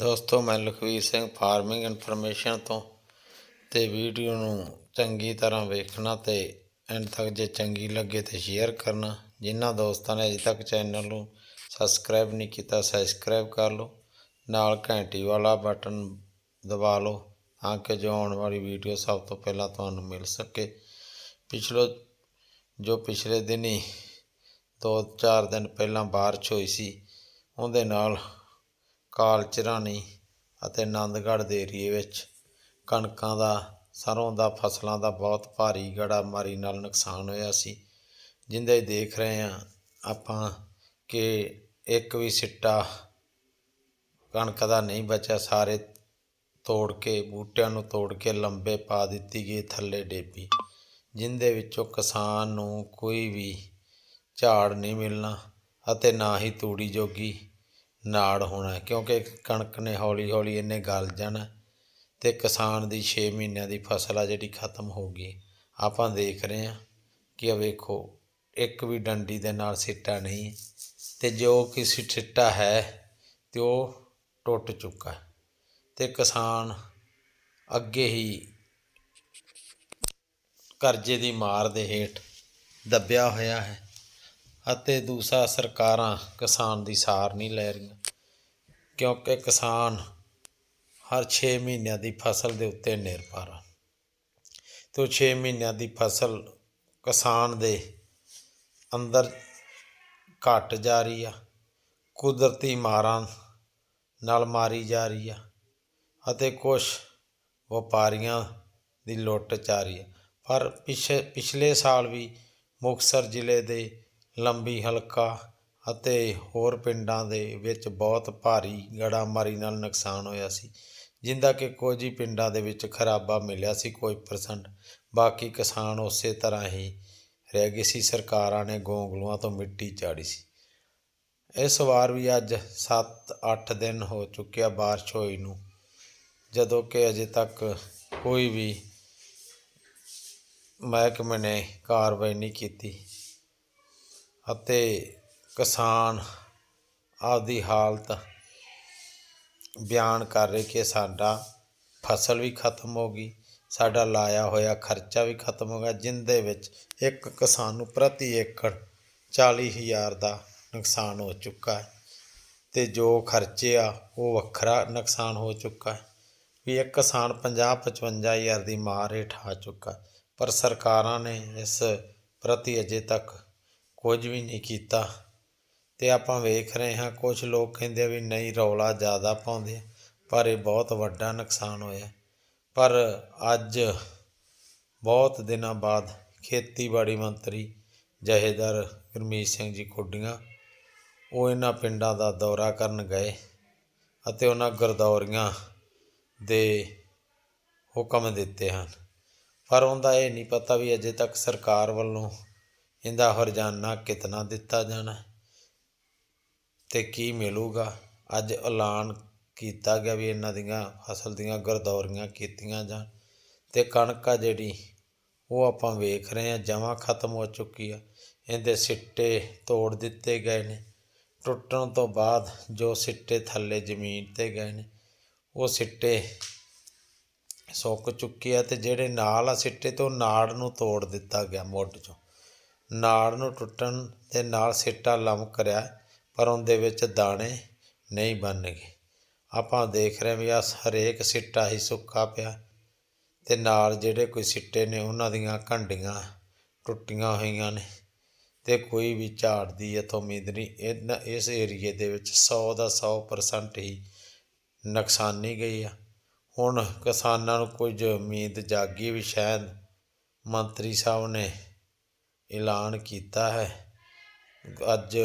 ਦੋਸਤੋ, ਮੈਂ Lakhvir Singh farming information ਤੋਂ ਤੇ ਵੀਡੀਓ ਨੂੰ ਚੰਗੀ ਤਰ੍ਹਾਂ ਵੇਖਣਾ ਤੇ ਐਂਡ ਤੱਕ ਜੇ ਚੰਗੀ ਲੱਗੇ ਤੇ ਸ਼ੇਅਰ ਕਰਨਾ। ਜਿਨ੍ਹਾਂ ਦੋਸਤਾਂ ਨੇ ਅਜੇ ਤੱਕ ਚੈਨਲ ਨੂੰ ਸਬਸਕ੍ਰਾਈਬ ਨਹੀਂ ਕੀਤਾ, ਸਬਸਕ੍ਰਾਈਬ ਕਰ ਲਓ। ਨਾਲ ਘੰਟੀ ਵਾਲਾ ਬਟਨ ਦਬਾ ਲਓ, ਤਾਂ ਕਿ ਜੋ ਆਉਣ ਵਾਲੀ ਵੀਡੀਓ ਸਭ ਤੋਂ ਪਹਿਲਾਂ ਤੁਹਾਨੂੰ ਮਿਲ ਸਕੇ। ਪਿਛਲੋ, ਜੋ ਪਿਛਲੇ ਦਿਨੀ ਦੋ ਚਾਰ ਦਿਨ ਪਹਿਲਾਂ ਬਾਰਿਸ਼ ਹੋਈ ਸੀ, ਉਹਦੇ ਨਾਲ ਕਾਲ ਚਰਾਣੀ ਅਤੇ ਆਨੰਦਗੜ੍ਹ ਦੇ ਏਰੀਏ ਵਿੱਚ ਕਣਕਾਂ ਦਾ, ਸਰ੍ਹੋਂ ਦਾ, ਫਸਲਾਂ ਦਾ ਬਹੁਤ ਭਾਰੀ ਗੜਾਮਾਰੀ ਨਾਲ ਨੁਕਸਾਨ ਹੋਇਆ ਸੀ। ਜਿੰਦੇ ਦੇਖ ਰਹੇ ਹਾਂ ਆਪਾਂ ਕਿ ਇੱਕ ਵੀ ਸਿੱਟਾ ਕਣਕ ਦਾ ਨਹੀਂ ਬਚਿਆ, ਸਾਰੇ ਤੋੜ ਕੇ, ਬੂਟਿਆਂ ਨੂੰ ਤੋੜ ਕੇ ਲੰਬੇ ਪਾ ਦਿੱਤੀ ਗਈ, ਥੱਲੇ ਡੇਪੀ। ਜਿੰਦੇ ਵਿੱਚੋਂ ਕਿਸਾਨ ਨੂੰ ਕੋਈ ਵੀ ਝਾੜ ਨਹੀਂ ਮਿਲਣਾ ਅਤੇ ਨਾ ਹੀ ਤੂੜੀ ਜੋਗੀ ਨਾੜ ਹੋਣਾ ਕਿਉਂਕਿ ਕਣਕ ਨੇ ਹੌਲੀ ਹੌਲੀ ਇਹਨੇ ਗਲ ਜਾਣਾ ਤੇ ਕਿਸਾਨ ਦੀ 6 ਮਹੀਨਿਆਂ ਦੀ ਫਸਲ ਆ ਜਿਹੜੀ ਖਤਮ ਹੋ ਗਈ। ਆਪਾਂ ਦੇਖ ਰਹੇ ਹਾਂ ਕਿ ਆ ਵੇਖੋ, ਇੱਕ ਵੀ ਡੰਡੀ ਦੇ ਨਾਲ ਸਿੱਟਾ ਨਹੀਂ, ਤੇ ਜੋ ਕਿਸੇ ਸਿੱਟਾ ਹੈ ਤੇ ਉਹ ਟੁੱਟ ਚੁੱਕਾ ਹੈ। ਤੇ ਕਿਸਾਨ ਅੱਗੇ ਹੀ ਕਰਜ਼ੇ ਦੀ ਮਾਰ ਦੇ ਹੇਠ ਦੱਬਿਆ ਹੋਇਆ ਹੈ ਅਤੇ ਦੂਸਰਾ ਸਰਕਾਰਾਂ ਕਿਸਾਨ ਦੀ ਸਾਰ ਨਹੀਂ ਲੈ ਰਹੀਆਂ। ਕਿਉਂਕਿ ਕਿਸਾਨ ਹਰ 6 ਮਹੀਨਿਆਂ ਦੀ ਫਸਲ ਦੇ ਉੱਤੇ ਨਿਰਭਰ ਆ ਤੇ 6 ਮਹੀਨਿਆਂ ਦੀ ਫਸਲ ਕਿਸਾਨ ਦੇ ਅੰਦਰ ਘਟ ਜਾ ਰਹੀ ਆ, ਕੁਦਰਤੀ ਮਾਰਾਂ ਨਾਲ ਮਾਰੀ ਜਾ ਰਹੀ ਆ ਅਤੇ ਕੁਝ ਵਪਾਰੀਆਂ ਦੀ ਲੁੱਟ ਜਾ ਰਹੀ ਆ। ਪਰ ਪਿਛੇ, ਪਿਛਲੇ ਸਾਲ ਵੀ ਮੁਕਤਸਰ ਜ਼ਿਲ੍ਹੇ ਦੇ ਲੰਬੀ ਹਲਕਾ ਅਤੇ ਹੋਰ ਪਿੰਡਾਂ ਦੇ ਵਿੱਚ ਬਹੁਤ ਭਾਰੀ ਗੜਾਮਾਰੀ ਨਾਲ ਨੁਕਸਾਨ ਹੋਇਆ ਸੀ। ਜਿੰਦਾ ਕਿ ਕੁਝ ਹੀ ਪਿੰਡਾਂ ਦੇ ਵਿੱਚ ਖਰਾਬਾ ਮਿਲਿਆ ਸੀ, ਕੋਈ ਪਰਸੈਂਟ ਬਾਕੀ ਕਿਸਾਨ ਉਸੇ ਤਰ੍ਹਾਂ ਹੀ ਰਹਿ ਗਏ ਸੀ। ਸਰਕਾਰਾਂ ਨੇ ਗੋਂਗਲੂਆਂ ਤੋਂ ਮਿੱਟੀ ਚਾੜੀ ਸੀ। ਇਸ ਵਾਰ ਵੀ ਅੱਜ 7-8 ਦਿਨ ਹੋ ਚੁੱਕਿਆ ਬਾਰਿਸ਼ ਹੋਈ ਨੂੰ, ਜਦੋਂ ਕਿ ਅਜੇ ਤੱਕ ਕੋਈ ਵੀ ਮਹਿਕਮੇ ਨੇ ਕਾਰਵਾਈ ਨਹੀਂ ਕੀਤੀ ਅਤੇ ਕਿਸਾਨ ਆਪਦੀ ਹਾਲਤ ਬਿਆਨ ਕਰ ਰਹੇ ਕਿ ਸਾਡਾ ਫਸਲ ਵੀ ਖਤਮ ਹੋ ਗਈ, ਸਾਡਾ ਲਾਇਆ ਹੋਇਆ ਖਰਚਾ ਵੀ ਖਤਮ ਹੋ ਗਿਆ, ਜਿੰਦੇ ਵਿੱਚ ਇੱਕ ਕਿਸਾਨ ਨੂੰ ਪ੍ਰਤੀ ਏਕੜ 40000 ਦਾ ਨੁਕਸਾਨ ਹੋ ਚੁੱਕਾ ਹੈ ਤੇ ਜੋ ਖਰਚੇ ਆ ਉਹ ਵੱਖਰਾ ਨੁਕਸਾਨ ਹੋ ਚੁੱਕਾ ਹੈ। ਵੀ ਇੱਕ ਕਿਸਾਨ 50 55000 ਦੀ ਮਾਰ ਹੇਠ ਆ ਚੁੱਕਾ ਪਰ ਸਰਕਾਰਾਂ ਨੇ ਇਸ ਪ੍ਰਤੀ ਅਜੇ ਤੱਕ ਕੁਝ ਵੀ ਨਹੀਂ ਕੀਤਾ। ਤੇ ਆਪਾਂ ਵੇਖ ਰਹੇ ਹਾਂ ਕੁਝ ਲੋਕ ਕਹਿੰਦੇ ਆ ਵੀ ਨਹੀਂ, ਰੌਲਾ ਜ਼ਿਆਦਾ ਪਾਉਂਦੇ ਪਰ ਇਹ ਬਹੁਤ ਵੱਡਾ ਨੁਕਸਾਨ ਹੋਇਆ। ਪਰ ਅੱਜ ਬਹੁਤ ਦਿਨਾਂ ਬਾਅਦ ਖੇਤੀਬਾੜੀ ਮੰਤਰੀ ਜਹੇਦਾਰ ਗੁਰਮੀਤ ਸਿੰਘ ਜੀ ਖੁੱਡੀਆਂ ਉਹ ਇਹਨਾਂ ਪਿੰਡਾਂ ਦਾ ਦੌਰਾ ਕਰਨ ਗਏ ਅਤੇ ਉਹਨਾਂ ਗਰਦੌਰੀਆਂ ਦੇ ਹੁਕਮ ਦਿੱਤੇ ਹਨ। ਪਰ ਉਹਦਾ ਇਹ ਨਹੀਂ ਪਤਾ ਵੀ ਅਜੇ ਤੱਕ ਸਰਕਾਰ ਵੱਲੋਂ ਇਹਦਾ ਹਰਜਾਨਾ ਕਿਤਨਾ ਦਿੱਤਾ ਜਾਣਾ। ਤੇ ਕੀ ਮਿਲੂਗਾ? ਅੱਜ ਐਲਾਨ ਕੀਤਾ ਗਿਆ ਵੀ ਇਹਨਾਂ ਦੀਆਂ ਫਸਲ ਦੀਆਂ ਗਰਦੌਰੀਆਂ ਕੀਤੀਆਂ ਜਾਣ ਅਤੇ ਕਣਕ ਆ ਜਿਹੜੀ, ਉਹ ਆਪਾਂ ਵੇਖ ਰਹੇ ਹਾਂ, ਜਮਾ ਖਤਮ ਹੋ ਚੁੱਕੀ ਆ। ਇਹਦੇ ਸਿੱਟੇ ਤੋੜ ਦਿੱਤੇ ਗਏ ਨੇ। ਟੁੱਟਣ ਤੋਂ ਬਾਅਦ ਜੋ ਸਿੱਟੇ ਥੱਲੇ ਜ਼ਮੀਨ ਤੇ ਗਏ ਨੇ, ਉਹ ਸਿੱਟੇ ਸੁੱਕ ਚੁੱਕੇ ਆ ਤੇ ਜਿਹੜੇ ਨਾਲ ਆ ਸਿੱਟੇ ਤੋਂ ਨਾੜ ਨੂੰ ਤੋੜ ਦਿੱਤਾ ਗਿਆ ਮੁੱਢ ਚੋਂ। ਨਾੜ ਨੂੰ ਟੁੱਟਣ ਦੇ ਨਾਲ ਸਿੱਟਾ ਲਮਕ ਰਿਹਾ ਪਰ ਉਹਦੇ ਵਿੱਚ ਦਾਣੇ ਨਹੀਂ ਬਣ ਗਏ। ਆਪਾਂ ਦੇਖ ਰਹੇ ਵੀ ਆ ਹਰੇਕ ਸਿੱਟਾ ਹੀ ਸੁੱਕਾ ਪਿਆ ਤੇ ਨਾਲ ਜਿਹੜੇ ਕੋਈ ਸਿੱਟੇ ਨੇ ਉਹਨਾਂ ਦੀਆਂ ਘੰਡੀਆਂ ਟੁੱਟੀਆਂ ਹੋਈਆਂ ਨੇ ਤੇ ਕੋਈ ਵੀ ਝਾੜ ਦੀ ਇਥੋਂ ਉਮੀਦ ਨਹੀਂ। ਇਹਨਾਂ ਇਸ ਏਰੀਏ ਦੇ ਵਿੱਚ 100 ਦਾ 100% ਹੀ ਨੁਕਸਾਨੀ ਗਈ ਆ। ਹੁਣ ਕਿਸਾਨਾਂ ਨੂੰ ਕੁਝ ਉਮੀਦ ਜਾਗੀ ਵੀ ਸ਼ਾਇਦ ਮੰਤਰੀ ਸਾਹਿਬ ਨੇ ਐਲਾਨ ਕੀਤਾ ਹੈ। ਅੱਜ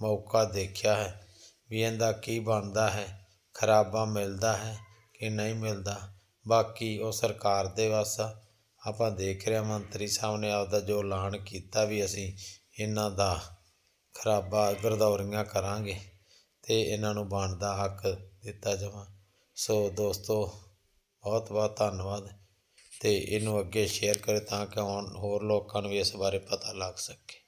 ਮੌਕਾ ਦੇਖਿਆ ਹੈ ਵੀ ਇਹਦਾ ਕੀ ਬਣਦਾ ਹੈ, ਖਰਾਬਾ ਮਿਲਦਾ ਹੈ ਕਿ ਨਹੀਂ ਮਿਲਦਾ। ਬਾਕੀ ਉਹ ਸਰਕਾਰ ਦੇ ਵੱਸ ਆ। ਆਪਾਂ ਦੇਖ ਰਿਹਾ ਮੰਤਰੀ ਸਾਹਿਬ ਨੇ ਆਪਦਾ ਜੋ ਐਲਾਨ ਕੀਤਾ ਵੀ ਅਸੀਂ ਇਹਨਾਂ ਦਾ ਖਰਾਬਾ ਗਰਦੌਰੀਆਂ ਕਰਾਂਗੇ ਤੇ ਇਹਨਾਂ ਨੂੰ ਬਣਦਾ ਹੱਕ ਦਿੱਤਾ ਜਾਵਾ। ਸੋ ਦੋਸਤੋ, ਬਹੁਤ ਬਹੁਤ ਧੰਨਵਾਦ ਤੇ ਇਹਨੂੰ ਅੱਗੇ ਸ਼ੇਅਰ ਕਰੇ ਤਾਂ ਕਿ ਹੋਰ ਲੋਕਾਂ ਨੂੰ ਵੀ ਇਸ ਬਾਰੇ ਪਤਾ ਲੱਗ ਸਕੇ।